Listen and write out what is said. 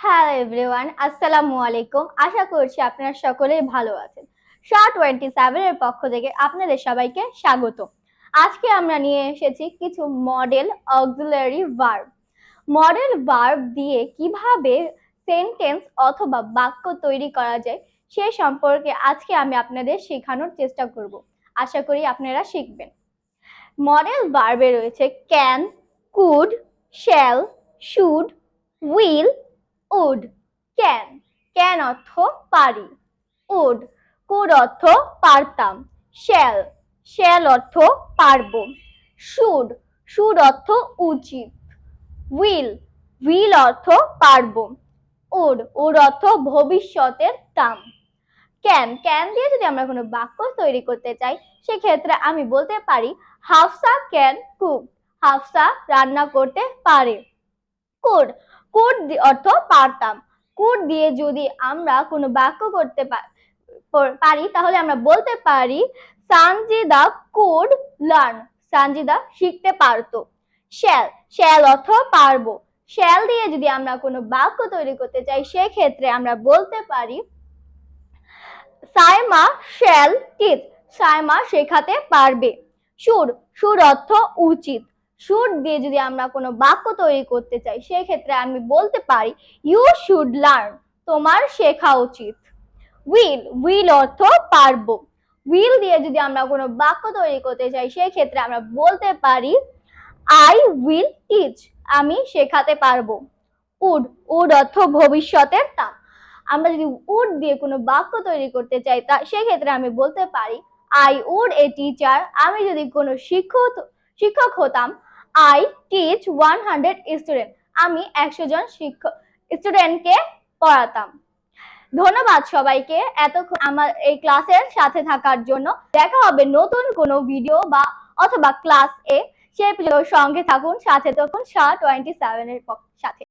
Hello everyone আসসালামু আলাইকুম আশা করছি আপনারা সকলেই ভালো আছেন। শাহ টোয়েন্টি সেভেনের পক্ষ থেকে আপনাদের সবাইকে স্বাগত। আজকে আমরা নিয়ে এসেছি কিছু modal auxiliary verb modal verb দিয়ে কীভাবে সেন্টেন্স অথবা বাক্য তৈরি করা যায়, সে সম্পর্কে আজকে আমি আপনাদের শেখানোর চেষ্টা করব। আশা করি আপনারা শিখবেন। মডেল ভার্বে রয়েছে can could shall should will would. Can can অর্থ পারি? উড, কুড অর্থ পারতাম। শ্যাল শ্যাল অর্থ পারব। শুড শুড অর্থ উচিত। উইল উইল অর্থ পারব। উড উড অর্থ ভবিষ্যতের টাম ক্যান ক্যান দিয়ে যদি আমরা কোনো বাক্য তৈরি করতে চাই, সেক্ষেত্রে আমি বলতে পারি, হাফসা ক্যান কুক। হাফসা রান্না করতে পারে। কুড কুড অর্থ পারতাম। কুড দিয়ে যদি আমরা কোনো বাক্য করতে পারি তাহলে আমরা বলতে পারি, সানজিদা কুড লার্ন, সানজিদা শিখতে পারতো। শ্যাল শ্যাল অর্থ পারব। শ্যাল দিয়ে যদি আমরা কোনো বাক্য তৈরি করতে চাই, সেক্ষেত্রে আমরা বলতে পারি, সাইমা শ্যাল টিচ সাইমা শেখাতে পারবে। সুর সুর অর্থ উচিত। শুড দিয়ে যদি আমরা কোনো বাক্য তৈরি করতে চাই, সেক্ষেত্রে আমি বলতে পারি ইউ শুড লার্ন তোমার শেখা উচিত। উইল উইল অর্থ পারব। উইল দিয়ে যদি আমরা কোনো বাক্য তৈরি করতে চাই, সেক্ষেত্রে আমরা বলতে পারি আই উইল টিচ আমি শেখাতে পারব। উড উড অর্থ ভবিষ্যতের তা। আমরা যদি উড দিয়ে কোনো বাক্য তৈরি করতে চাই, তা সেক্ষেত্রে আমি বলতে পারি আই উড এ টিচার আমি যদি কোনো শিক্ষক শিক্ষক হতাম I teach one hundred student আমি একশো জন শিক্ষক স্টুডেন্টকে পড়াতাম। ধন্যবাদ সবাইকে এতক্ষণ আমার এই ক্লাসের সাথে থাকার জন্য। দেখা হবে নতুন কোনো ভিডিও বা অথবা ক্লাস এ সে সঙ্গে থাকুন, সাথে তখন সা টোয়েন্টি সেভেনের সাথে।